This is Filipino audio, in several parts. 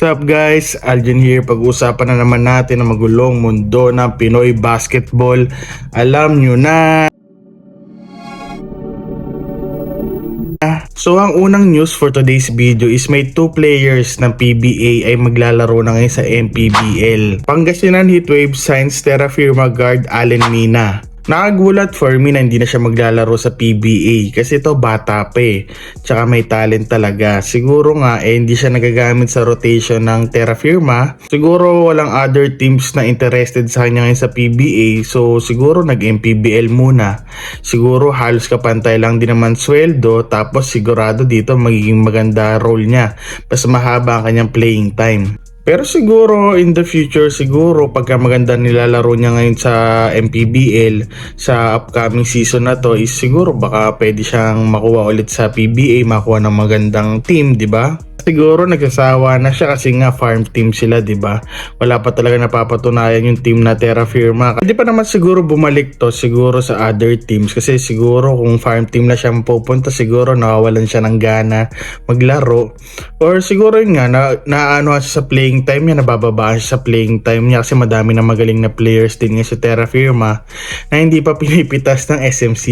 What's up guys? Aljan here. Pag-usapan na naman natin ang magulong mundo ng Pinoy basketball. Alam nyo na. So ang unang news for today's video is may two players ng PBA ay maglalaro na ngayon sa MPBL. Pangasinan Heatwave signs Terra Firma guard Allen Mina. Nakagulat for me na hindi na siya maglalaro sa PBA kasi to bata pa eh. Tsaka may talent talaga. Siguro nga eh hindi siya nagagamit sa rotation ng Terra Firma. Siguro walang other teams na interested sa kanya ngayon sa PBA so siguro nag-MPBL muna. Siguro halos kapantay lang din naman sweldo tapos sigurado dito magiging maganda role niya. Mas mahaba ang kanyang playing time. Pero siguro in the future siguro pagka maganda nilalaro niya ngayon sa MPBL sa upcoming season na to is siguro baka pwede siyang makuha ulit sa PBA, makuha ng magandang team, 'di ba? Siguro nagsasawa na siya kasi nga farm team sila, 'di ba? Wala pa talaga napapatunayan yung team na Terra Firma. Hindi pa naman siguro bumalik to siguro sa other teams kasi siguro kung farm team na siya pupunta siguro nawawalan siya ng gana maglaro. Or siguro yun nga na naano siya sa playing time niya, nabababaan siya sa playing time niya kasi madami na magaling na players din nga sa Terra Firma na hindi pa pinipitas ng SMC.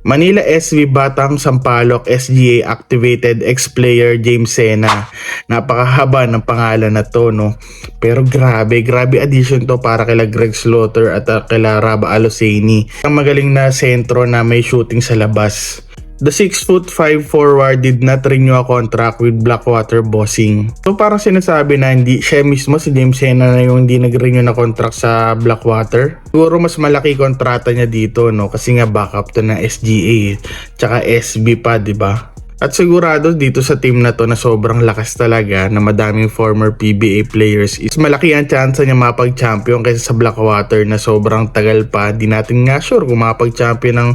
Manila SV Batang Sampaloc SGA activated ex-player James Sena. Napakahaba ng pangalan na to, no? Pero grabe, grabe addition to para kila Greg Slaughter at uh, kila Raba Aloseni. Ang magaling na sentro na may shooting sa labas. The 6 foot 5 forward did not renew a contract with Blackwater Bossing. So parang sinasabi na hindi siya mismo si James Sena na yung hindi nag-renew na contract sa Blackwater. Siguro mas malaki kontrata niya dito no kasi nga backup to na SGA tsaka SB pa 'di ba? At sigurado dito sa team na to na sobrang lakas talaga na madaming former PBA players is malaki ang chance niya mapag-champion kaysa sa Blackwater na sobrang tagal pa. Di natin nga sure kung mapag-champion ng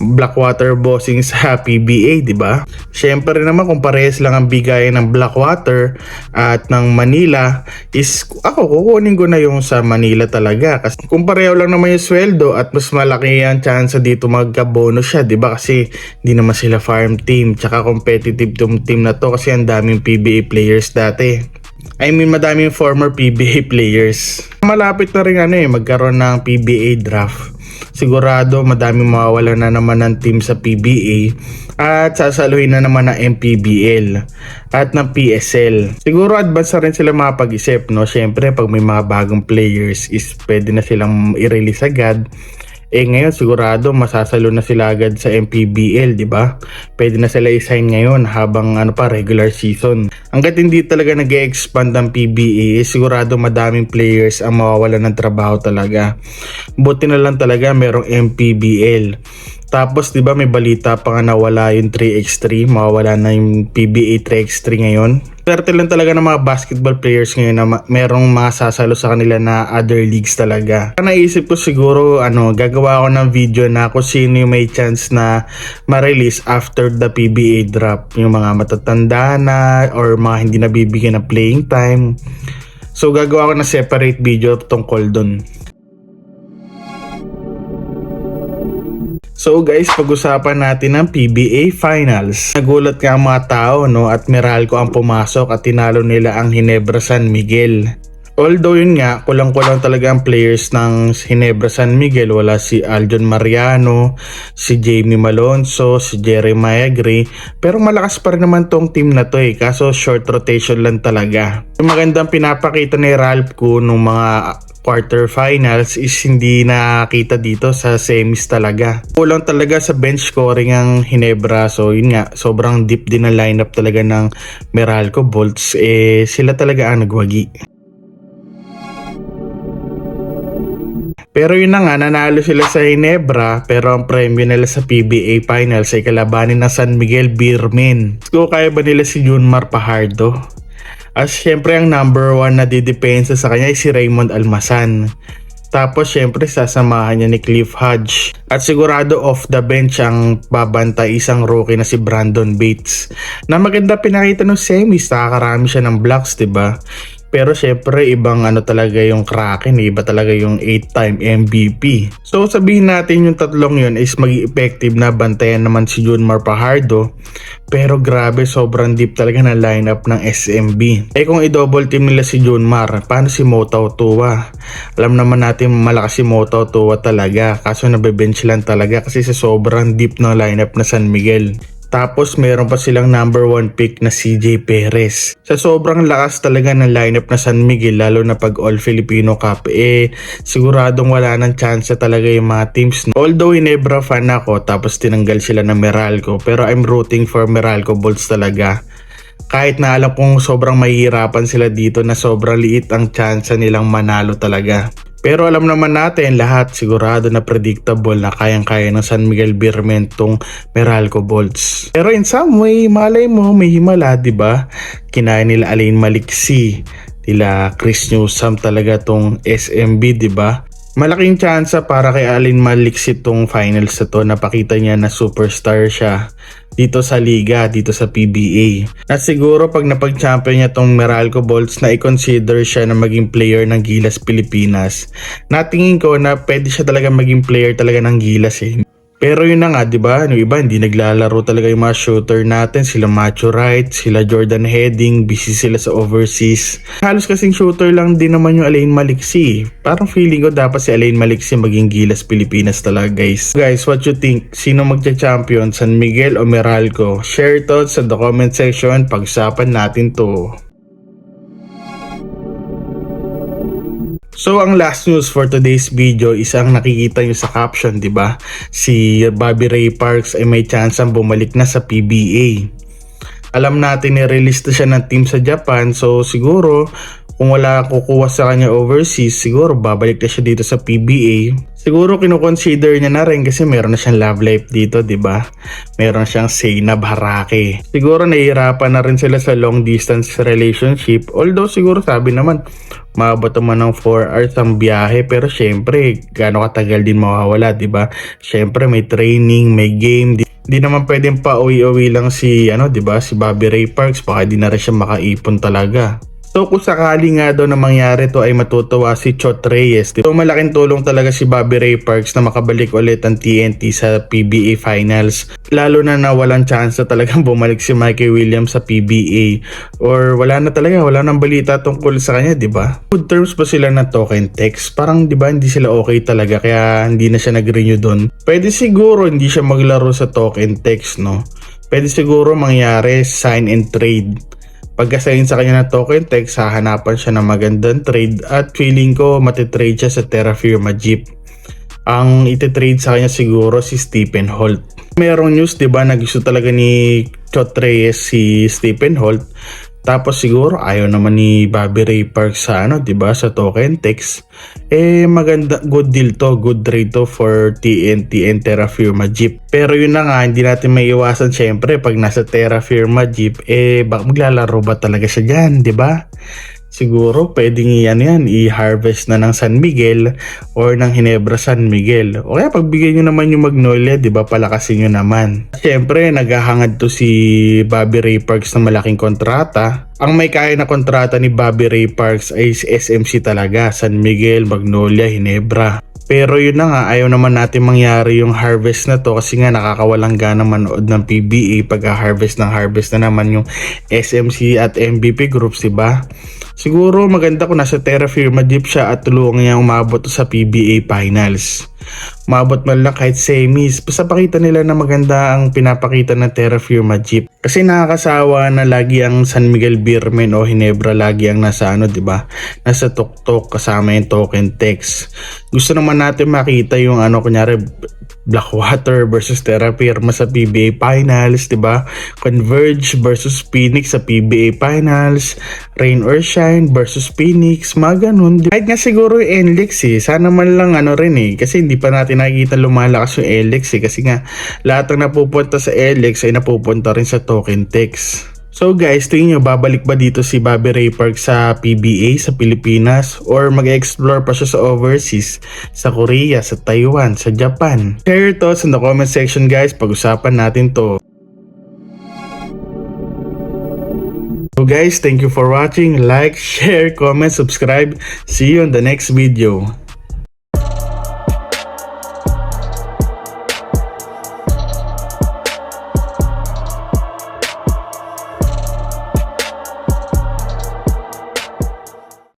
Blackwater bossing sa PBA, di ba? Syempre naman kung parehas lang ang bigayan ng Blackwater at ng Manila is ako kukunin ko na yung sa Manila talaga kasi kung pareho lang naman yung sweldo at mas malaki ang chance dito magka-bonus siya, di ba? Kasi hindi naman sila farm team tsaka competitive tong team na to kasi ang daming PBA players dati. I mean, madaming former PBA players. Malapit na rin ano eh, magkaroon ng PBA draft sigurado madaming mawawala na naman ng team sa PBA at sasaluhin na naman ng MPBL at ng PSL. Siguro advance na rin sila makapag-isip, no? Siyempre, pag may mga bagong players is pwede na silang i-release agad eh ngayon sigurado masasalo na sila agad sa MPBL, 'di ba? Pwede na sila i-sign ngayon habang ano pa regular season. Hangga't hindi talaga nag-expand ang PBA, eh, sigurado madaming players ang mawawalan ng trabaho talaga. Buti na lang talaga merong MPBL. Tapos 'di ba may balita pa nga nawala yung 3x3, mawawala na yung PBA 3x3 ngayon. Swerte lang talaga ng mga basketball players ngayon na ma- merong mga sasalo sa kanila na other leagues talaga. Naisip ko siguro ano, gagawa ako ng video na kung sino yung may chance na ma-release after the PBA drop. Yung mga matatanda na or mga hindi nabibigyan ng playing time. So gagawa ko ng separate video tungkol dun. So guys, pag-usapan natin ang PBA Finals. Nagulat nga ang mga tao no at Meralco ang pumasok at tinalo nila ang Hinebra San Miguel. Although yun nga, kulang-kulang talaga ang players ng Hinebra San Miguel. Wala si Aljon Mariano, si Jamie Malonzo, si Jeremiah Gray. Pero malakas pa rin naman tong team na to eh. Kaso short rotation lang talaga. Yung magandang pinapakita ni Ralph ko nung mga quarterfinals is hindi nakita dito sa semis talaga. Kulang talaga sa bench scoring ang Hinebra. So yun nga, sobrang deep din ang lineup talaga ng Meralco Bolts. Eh sila talaga ang nagwagi. Pero yun na nga, nanalo sila sa Hinebra pero ang premyo nila sa PBA Finals ay kalabanin ng San Miguel Beermen. So kaya ba nila si Junmar Pajardo? As syempre ang number one na didepensa sa kanya ay si Raymond Almasan. Tapos syempre sasamahan niya ni Cliff Hodge. At sigurado off the bench ang babantay isang rookie na si Brandon Bates. Na maganda pinakita ng semis, nakakarami siya ng blocks, 'di ba? Pero syempre, ibang ano talaga yung Kraken, iba talaga yung 8-time MVP. So sabihin natin yung tatlong yun is mag effective na bantayan naman si Junmar Pajardo. Pero grabe, sobrang deep talaga na lineup ng SMB. Eh kung i-double team nila si Junmar, paano si Motao Tua? Alam naman natin malakas si Motao Tua talaga. Kaso nabebench lang talaga kasi sa sobrang deep ng lineup na San Miguel. Tapos meron pa silang number 1 pick na CJ Perez. Sa sobrang lakas talaga ng lineup na San Miguel lalo na pag All Filipino Cup eh siguradong wala nang chance talaga yung mga teams. Although Inebra fan ako tapos tinanggal sila ng Meralco pero I'm rooting for Meralco Bulls talaga. Kahit na alam kong sobrang mahihirapan sila dito na sobrang liit ang chance nilang manalo talaga. Pero alam naman natin lahat sigurado na predictable na kayang-kaya ng San Miguel Birmen tong Meralco Bolts. Pero in some way, malay mo may himala, 'di ba? Kinaya nila Alain Maliksi, nila Chris Newsome talaga tong SMB, 'di ba? Malaking tsansa para kay Alin Maliksi tong finals na to. Napakita niya na superstar siya dito sa liga, dito sa PBA. Na siguro pag napag-champion niya tong Meralco Bolts na i-consider siya na maging player ng Gilas Pilipinas. Natingin ko na pwede siya talaga maging player talaga ng Gilas eh. Pero yun na nga, di ba? Yung iba, hindi naglalaro talaga yung mga shooter natin. Sila Macho Wright, sila Jordan Heading, busy sila sa overseas. Halos kasing shooter lang din naman yung Alain Maliksi. Parang feeling ko dapat si Alain Maliksi maging gilas Pilipinas talaga, guys. Guys, what you think? Sino magcha-champion? San Miguel o Meralco? Share thoughts sa the comment section. Pag-usapan natin to. So ang last news for today's video is ang nakikita nyo sa caption, 'di ba? Si Bobby Ray Parks ay may chance ang bumalik na sa PBA. Alam natin ni-release na siya ng team sa Japan, so siguro kung wala kukuha sa kanya overseas, siguro babalik na siya dito sa PBA. Siguro kino-consider niya na rin kasi meron na siyang love life dito, 'di ba? Meron siyang Zainab Harake. Siguro nahihirapan na rin sila sa long distance relationship. Although siguro sabi naman maabot naman ng 4 hours ang biyahe pero syempre gaano katagal din mawawala, 'di ba? Syempre may training, may game, di, di naman pwedeng pa uwi-uwi lang si ano, 'di ba? Si Bobby Ray Parks baka di na rin siya makaipon talaga. So kung sakali nga daw na mangyari to ay matutuwa si Chot Reyes. So malaking tulong talaga si Bobby Ray Parks na makabalik ulit ang TNT sa PBA Finals. Lalo na na walang chance na talagang bumalik si Mikey Williams sa PBA. Or wala na talaga, wala nang balita tungkol sa kanya, di ba? Good terms pa sila na token text. Parang di ba hindi sila okay talaga kaya hindi na siya nag-renew doon. Pwede siguro hindi siya maglaro sa token text, no? Pwede siguro mangyari sign and trade pagkasayin sa kanya ng token text, hahanapan siya ng magandang trade at feeling ko matitrade siya sa Terra Firma Jeep. Ang ititrade sa kanya siguro si Stephen Holt. Merong news 'di ba na gusto talaga ni Chot Reyes si Stephen Holt. Tapos siguro ayaw naman ni Bobby Ray Parks sa ano, 'di ba, sa token text. Eh maganda good deal to, good trade to for TNT and Terra Firma Jeep. Pero yun na nga, hindi natin maiiwasan syempre pag nasa Terra Firma Jeep, eh bak maglalaro ba talaga siya diyan, 'di ba? Siguro pwedeng yan yan, i-harvest na ng San Miguel or ng Hinebra San Miguel. O kaya pagbigay nyo naman yung Magnolia, di ba palakasin nyo naman. Siyempre, naghahangad to si Bobby Ray Parks ng malaking kontrata. Ang may kaya na kontrata ni Bobby Ray Parks ay si SMC talaga, San Miguel, Magnolia, Hinebra. Pero yun na nga, ayaw naman natin mangyari yung harvest na to kasi nga nakakawalang gana manood ng PBA pag harvest ng harvest na naman yung SMC at MVP groups, diba? Siguro maganda kung nasa Terra Firma Jeep siya at tulungan niya umabot sa PBA Finals. Umabot man lang kahit semis, basta pakita nila na maganda ang pinapakita ng Terra Firma Jeep. Kasi nakakasawa na lagi ang San Miguel Beermen o Hinebra lagi ang nasa ano, 'di ba? Nasa tuktok kasama yung token text. Gusto naman natin makita yung ano kunyari Blackwater versus Terra Firma sa PBA Finals, 'di ba? Converge versus Phoenix sa PBA Finals, Rain or Shine versus Phoenix, mga ganun. Kahit nga siguro yung NLEX eh, sana man lang ano rin eh, kasi hindi pa natin nakikita lumalakas yung NLEX eh, kasi nga lahat ng napupunta sa NLEX ay napupunta rin sa token text. So guys, tingin nyo babalik ba dito si Bobby Ray Park sa PBA sa Pilipinas or mag-explore pa siya sa overseas sa Korea, sa Taiwan, sa Japan? Share your thoughts in the comment section guys, pag-usapan natin to. So guys, thank you for watching. Like, share, comment, subscribe. See you on the next video.